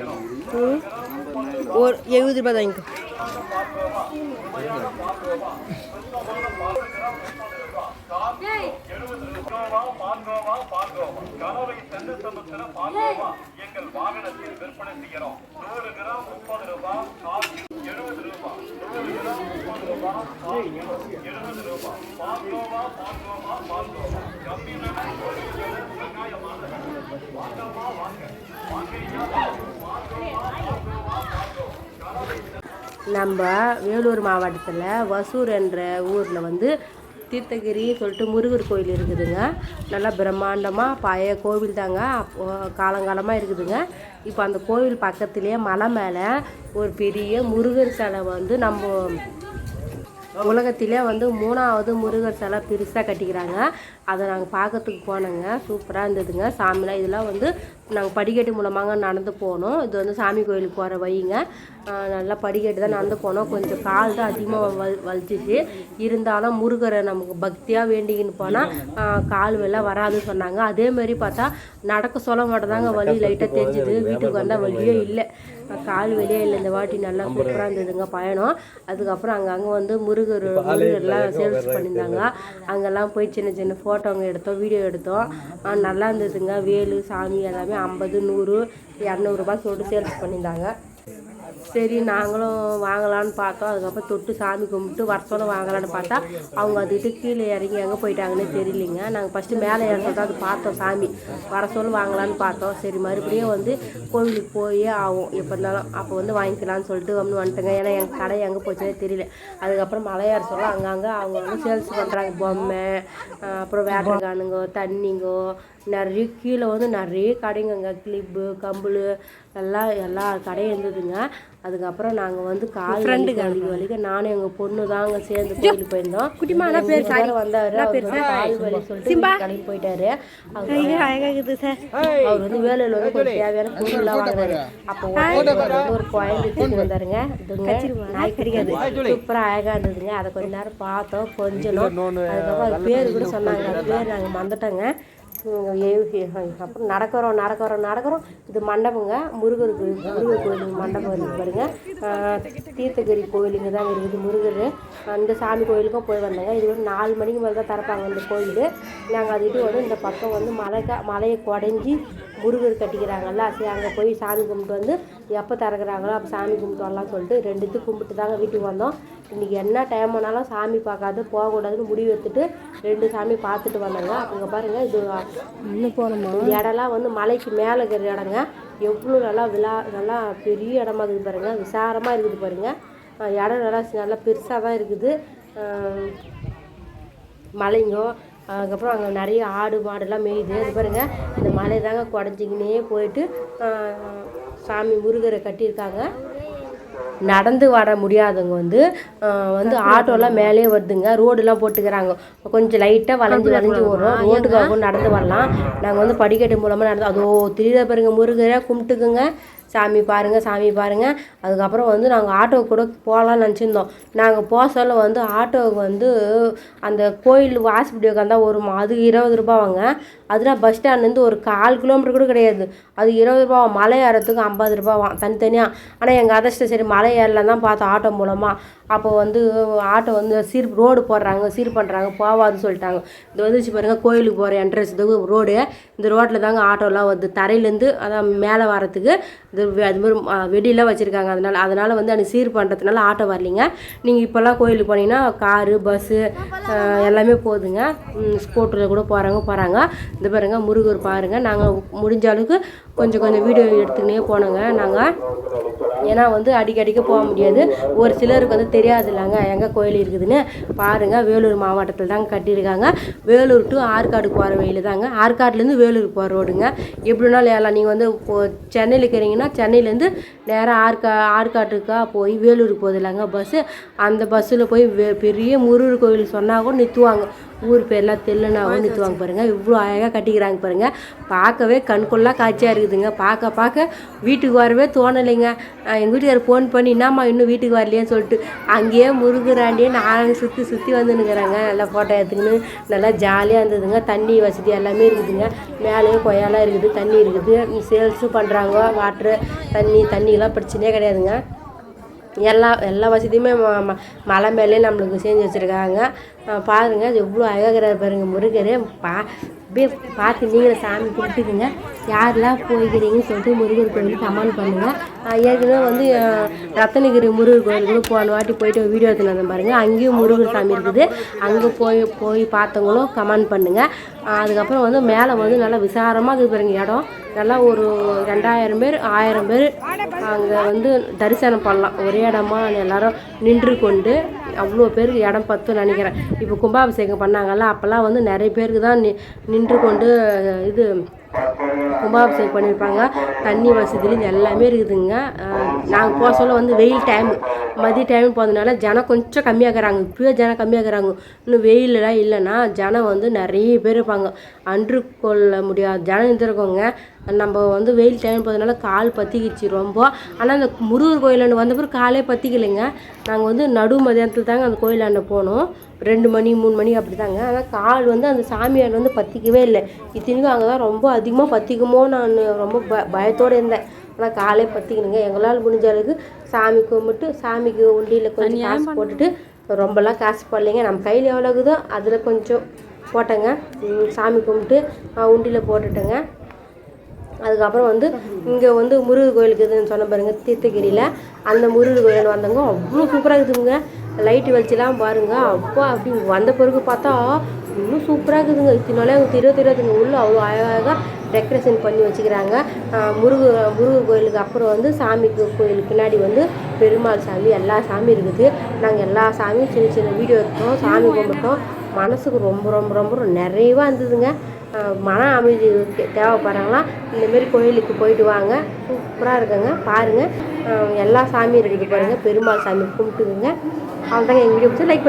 ம் ஒரு எழுபது ரூபாய் தாங்க எங்கள் வாகனத்தில் விற்பனை செய்கிறோம் நூறு முப்பது ரூபாய் கால் எழுபது ரூபாய் நூறு கிராம் முப்பது ரூபாய் கால் கிலோ எழுபது ரூபாய் பால்கோவா பால்கோவா பால்கோவா கம்மி விலை ஒரு கிலோ வெங்காயமாக வாங்கம்மா வாங்க வாங்குறீங்களா பால்கோவா பால்கோவா பால்கோவா நம்ம வேலூர் மாவட்டத்தில் வசூர் என்ற ஊரில் வந்து தீர்த்தகிரி சொல்லிட்டு முருகர் கோயில் இருக்குதுங்க. நல்லா பிரம்மாண்டமாக பழைய கோவில் தாங்க. அப்போ காலங்காலமாக இருக்குதுங்க. இப்போ அந்த கோவில் பக்கத்துலேயே மலை மேலே ஒரு பெரிய முருகர் சிலை வந்து நம்ம உலகத்திலே வந்து மூணாவது முருகர் சிலை பெருசாக கட்டிக்கிறாங்க. அதை நாங்கள் பார்க்கறதுக்கு போனோங்க. சூப்பராக இருந்ததுங்க. சாமிலாம் இதெல்லாம் வந்து நாங்கள் படிக்கட்டு மூலமாக நடந்து போனோம். இது வந்து சாமி கோயிலுக்கு போகிற வழிங்க. நல்லா படிக்கட்டு தான் நடந்து போனோம். கொஞ்சம் கால் தான் அதிகமாக வல் வலிச்சிச்சு இருந்தாலும் முருகரை நமக்கு பக்தியாக வேண்டிக்கின்னு போனால் கால் வெள்ளம் வராதுன்னு சொன்னாங்க. அதேமாதிரி பார்த்தா நடக்க சொல்ல மாட்டேன் தாங்க வலி லைட்டாக தெரிஞ்சுது. வீட்டுக்கு வந்தால் வழியே இல்லை. கால் வெளியே இல்லை இந்த வாட்டி நல்லா சூப்பராக இருந்ததுங்க பயணம். அதுக்கப்புறம் அங்கங்கே வந்து முருகர் முருகர்லாம் சேல்ஸ் பண்ணியிருந்தாங்க. அங்கெல்லாம் போய் சின்ன சின்ன ஃபோட்டோங்க எடுத்தோம் வீடியோ எடுத்தோம். நல்லா இருந்ததுங்க. வேலு சாமி எல்லாமே ஐம்பது நூறு இரநூறுபா சொல்லிட்டு சேல்ஸ் பண்ணியிருந்தாங்க. சரி நாங்களும் வாங்கலான்னு பார்த்தோம். அதுக்கப்புறம் தொட்டு சாமி கும்பிட்டு வருஷம் வாங்கலான்னு பார்த்தா அவங்க அதுக்கிட்ட கீழே இறங்கி எங்கே போயிட்டாங்கன்னே தெரியலிங்க. நாங்கள் ஃபஸ்ட்டு மேலே இறங்க அது பார்த்தோம் சாமி. வர சொல்ல வாங்கலான்னு பார்த்தோம். சரி மறுபடியும் வந்து கோவிலுக்கு போயே ஆகும் எப்போ இருந்தாலும் அப்போ வந்து வாங்கிக்கலாம்னு சொல்லிட்டு வந்து வந்துட்டேங்க. ஏன்னா எங்கள் கடை எங்கே போச்சுன்னே தெரியல. அதுக்கப்புறம் மலையார் சொல்ல அங்கங்கே அவங்க வந்து சேல்ஸ் பண்ணுறாங்க பொம்மை அப்புறம் வேட்டைக்கானுங்கோ தண்ணிங்கோ நிறைய கீழே வந்து நிறைய கடைங்கங்க. கிளிப்பு கம்பு எல்லாம் எல்லா கடையும் இருந்ததுங்க. அதுக்கப்புறம் நாங்கள் வந்து கால் வலி வலி வலிக்க. நானும் எங்கள் பொண்ணு தாங்க சேர்ந்து கோயிலுக்கு போயிருந்தோம். குட்டிமா பேர் சாரி. வந்தாரு. கால் வலி சொல்லிட்டு கிளம்பி போயிட்டாரு. அவர் அழகாகுது சார். அவர் வந்து வேலையில் வந்து கொஞ்சம் தேவையான பொருள்லாம் வாங்குறாரு. அப்போ ஒரு வந்து ஒரு குழந்தை தூக்கி வந்தாருங்க. இதுங்க நாய் கடிக்காது சூப்பராக அழகாக இருந்ததுங்க. அதை கொஞ்ச நேரம் பார்த்தோம் கொஞ்சம் அதுக்கப்புறம் அது பேர் கூட சொன்னாங்க. அது பேர் நாங்கள் மறந்துட்டோங்க. அப்புறம் நடக்கிறோம் நடக்கிறோம் நடக்கிறோம். இது மண்டபங்க முருகர் முருகர் கோயில் மண்டபம் இருக்குது பாருங்க. தீர்த்தகிரி கோயிலுங்க தான் இருக்குது முருகர். அந்த சாமி கோயிலுக்கும் போய் வந்தாங்க. இது வந்து நாலு மணிக்கு மேலே தான் திறப்பாங்க இந்த கோயில். நாங்கள் அதுக்கிட்ட வந்து இந்த பக்கம் வந்து மலை மலையை குடஞ்சி முருகர் கட்டிக்கிறாங்கல்ல சரி அங்கே போய் சாமி கும்பிட்டு வந்து எப்போ திறக்கிறாங்களோ அப்போ சாமி கும்பிட்டு வரலாம்னு சொல்லிட்டு ரெண்டுத்துக்கு கும்பிட்டு தாங்க வீட்டுக்கு வந்தோம். இன்றைக்கி என்ன டைம் ஆனாலும் சாமி பார்க்காது போகக்கூடாதுன்னு முடிவு எடுத்துட்டு ரெண்டு சாமி பார்த்துட்டு வந்தாங்க. அங்கே பாருங்கள் இது இன்னும் போகணுமா இந்த இடம்லாம் வந்து மலைக்கு மேலே இருக்கிற இடங்க. எவ்வளோ நல்லா விழா நல்லா பெரிய இடமா இருக்குது பாருங்க. விசாரமாக இருக்குது பாருங்க. அஹ் இடம் நல்லா நல்லா பெருசாக தான் இருக்குது. மலைங்கோ அதுக்கப்புறம் அங்கே நிறைய ஆடு மாடுலாம் மேயுது. அது பாருங்க இந்த மலை தாங்க குடஞ்சிக்கினே போயிட்டு சாமி முருகரை கட்டியிருக்காங்க. நடந்து வர முடியாதவங்க வந்து வந்து ஆட்டோலாம் மேலே வருதுங்க. ரோடுலாம் போட்டுக்கிறாங்க. கொஞ்சம் லைட்டாக வளைஞ்சு வளைஞ்சு வரும். ரோட்டுக்காகவும் நடந்து வரலாம். நாங்கள் வந்து படிக்கட்டு மூலமாக நடந்து அதோ திடீர பாருங்க முருகரை கும்பிட்டுக்குங்க. சாமி பாருங்கள் சாமி பாருங்கள் அதுக்கப்புறம் வந்து நாங்கள் ஆட்டோ கூட போகலான்னு நினச்சிருந்தோம். நாங்கள் போக சொல்ல வந்து ஆட்டோவுக்கு வந்து அந்த கோயில் வாசப்படி உட்காந்தா ஒரு அது இருபது ரூபாவாங்க அதுனா பஸ் ஸ்டாண்ட்லேருந்து ஒரு கால் கிலோமீட்டர் கூட கிடையாது. அது இருபது ரூபா மலை ஏறத்துக்கு ஐம்பது ரூபாவாம் தனித்தனியாக ஆனால் எங்கள் அதிர்ஷ்டம் சரி மலை ஏறலாம் தான் பார்த்தோம் ஆட்டோ மூலமாக அப்போ வந்து ஆட்டோ வந்து சீர் ரோடு போடுறாங்க சீர் பண்ணுறாங்க போவாதுன்னு சொல்லிட்டாங்க. இது வந்துச்சு பாருங்கள் கோயிலுக்கு போகிற என்ட்ரன்ஸ் இது ரோடு இந்த ரோட்டில் தாங்க ஆட்டோலாம் வந்து தரையிலேருந்து அதான் மேலே வரத்துக்கு இது அது மாதிரி வெடியெல்லாம் வச்சுருக்காங்க. அதனால் அதனால் வந்து அது சீர் பண்ணுறதுனால ஆட்டோ வரலிங்க. நீங்கள் இப்போல்லாம் கோயிலுக்கு போனீங்கன்னா காரு பஸ்ஸு எல்லாமே போகுதுங்க ஸ்கூட்டரில் கூட போகிறாங்க போகிறாங்க இந்த பாருங்கள் முருகர் பாருங்கள் நாங்கள் முடிஞ்ச அளவுக்கு கொஞ்சம் கொஞ்சம் வீடியோ எடுத்துக்கினே போனோங்க நாங்கள் ஏன்னா வந்து அடிக்கடிக்க போக முடியாது. ஒரு சிலருக்கு வந்து தெரியாது இல்லைங்க எங்கே கோயில் இருக்குதுன்னு. பாருங்கள் வேலூர் மாவட்டத்தில் தாங்க கட்டியிருக்காங்க. வேலூர் டு ஆற்காடு போகிற வழியில் தாங்க ஆற்காடுலேருந்து வேலூர் போகிற ரோடுங்க. எப்படினாலும் ஏறலாம். நீங்கள் வந்து இப்போது சென்னையில் இருக்கிறீங்கன்னா சென்னையிலேருந்து நேராக ஆற்கா ஆற்காட்டுக்கா போய் வேலூருக்கு போகுது இல்லைங்க பஸ்ஸு அந்த பஸ்ஸில் போய் வே பெரிய முருகர் கோயில் சொன்னால் கூட நிறுத்துவாங்க. ஊர் பேர்லாம் தெல்லுன்னு அவனித்துவாங்க பாருங்கள் இவ்வளோ அழகாக கட்டிக்கிறாங்க பாருங்கள் பார்க்கவே கண்கொள்ளா காட்சியாக இருக்குதுங்க. பார்க்க பார்க்க வீட்டுக்கு வரவே தோணலைங்க. எங்கள் வீட்டுக்காரர் ஃபோன் பண்ணி என்னம்மா இன்னும் வீட்டுக்கு வரலையேன்னு சொல்லிட்டு அங்கேயே முருகுறாண்டியே நான் சுற்றி சுற்றி வந்துன்னுக்குறாங்க. நல்லா ஃபோட்டோ எடுத்துக்கின்னு நல்லா ஜாலியாக இருந்ததுங்க. தண்ணி வசதி எல்லாமே இருக்குதுங்க. மேலேயும் கொய்யாலாம் இருக்குது தண்ணி இருக்குது. சேல்ஸும் பண்ணுறாங்க வாட்ரு தண்ணி தண்ணிலாம் பிரச்சனையே கிடையாதுங்க. எல்லா எல்லா வசதியுமே ம ம மலை மேலே நம்மளுக்கு செஞ்சு வச்சுருக்காங்க. பாருங்க அது எவ்வளோ அழகாக பாருங்க முருகர். பா அப்படியே பார்த்து நீங்களும் சாமி கும்பிட்டுக்குங்க. யாரெல்லாம் போய்க்கிறீங்கன்னு சொல்லிட்டு முருகர் கோயிலுக்கு கமெண்ட் பண்ணுங்கள் ஏற்கனவே வந்து ரத்தனகிரி முருகர் கோயிலுக்கு போன வாட்டி போயிட்டு வீடியோ எடுத்துன்னு பாருங்கள் பாருங்க. அங்கேயும் முருகர் சாமி இருக்குது. அங்கே போய் போய் பார்த்தவங்களும் கமெண்ட் பண்ணுங்கள் அதுக்கப்புறம் வந்து மேலே வந்து நல்லா விசாரமாக இருக்குது பாருங்க இடம். நல்லா ஒரு ரெண்டாயிரம் பேர் ஆயிரம் பேர் அங்கே வந்து தரிசனம் பண்ணலாம். ஒரே இடமா எல்லாரும் நின்று கொண்டு அவ்வளோ பேருக்கு இடம் பத்தும் நினைக்கிறேன். இப்போ கும்பாபிஷேகம் பண்ணாங்கல்ல அப்போல்லாம் வந்து நிறைய பேருக்கு தான் நி நின்று கொண்டு இது கும்பாபிஷேகம் பண்ணியிருப்பாங்க. தண்ணி வசதியிலேருந்து எல்லாமே இருக்குதுங்க. நாங்கள் போக சொல்ல வந்து வெயில் டைம் மதிய டைம் போகிறதுனால ஜனம் கொஞ்சம் கம்மியாகிறாங்க இப்போயே ஜனம் கம்மியாகிறாங்க இன்னும் வெயிலெலாம் இல்லைன்னா ஜனம் வந்து நிறைய பேர் இருப்பாங்க. அன்று கொள்ள முடியாது. ஜனம் இருந்திருக்கோங்க. நம்ம வந்து வெயில் டைம் போகிறதுனால கால் பற்றிக்கிச்சு ரொம்ப. ஆனால் அந்த முருகர் கோயிலாண்டு வந்த பிறகு காலே பற்றிக்கலைங்க நாங்கள் வந்து நடு மதியானத்தில் தாங்க அந்த கோயிலாண்ட போனோம். ரெண்டு மணி மூணு மணி அப்படி தாங்க ஆனால் கால் வந்து அந்த சாமியார் வந்து பற்றிக்கவே இல்லை. இத்தனைக்கும் அங்கே தான் ரொம்ப அதிகமாக பற்றிக்குமோ நான் ரொம்ப ப பயத்தோடு இருந்தேன். ஆனால் காலே பற்றிக்கணுங்க எங்களால் முடிஞ்ச அளவுக்கு சாமி கும்பிட்டு சாமிக்கு உண்டியில் கொஞ்சம் காசு போட்டுட்டு ரொம்பலாம் காசு போடலைங்க. நம்ம கையில் எவ்வளோ இருக்குதோ அதில் கொஞ்சம் போட்டேங்க. சாமி கும்பிட்டு உண்டியில் போட்டுட்டேங்க. அதுக்கப்புறம் வந்து இங்கே வந்து முருகர் கோயிலுக்கு இதுன்னு சொன்ன பாருங்க தீர்த்தகிரியில். அந்த முருகர் கோயில் வந்தவங்க அவ்வளோ சூப்பராக இருக்குதுங்க. லைட்டு வெளிச்செல்லாம் பாருங்க. அப்பா அப்படி வந்த பிறகு பார்த்தா இன்னும் சூப்பராக இருக்குதுங்க. இத்தினாலே அவங்க திரு தெரியாதுங்க உள்ள அவ்வளோ அழகாக டெக்கரேஷன் பண்ணி வச்சுக்கிறாங்க. ஆஹ் முருகர் கோயிலுக்கு அப்புறம் வந்து சாமிக்கு கோயிலுக்கு பின்னாடி வந்து பெருமாள் சாமி எல்லா சாமி இருக்குது. நாங்கள் எல்லா சாமியும் சின்ன சின்ன வீடியோ எடுத்தோம் சாமி கும்பிட்டோம். மனசுக்கு ரொம்ப ரொம்ப ரொம்ப நிறைவாக இருந்ததுங்க. மன அமைதி தேவைப்படுறாங்களா? தேவைப்படுறாங்களாம் இந்தமாரி கோயிலுக்கு போயிட்டு வாங்க. சூப்பராக இருக்குங்க. பாருங்கள் எல்லா சாமியும் இருக்குது பாருங்கள் பெருமாள் சாமி கும்பிட்டுக்குங்க. அவ்வளோதாங்க எங்கள் வீடியோ பிடிச்சி லைக் பண்ணி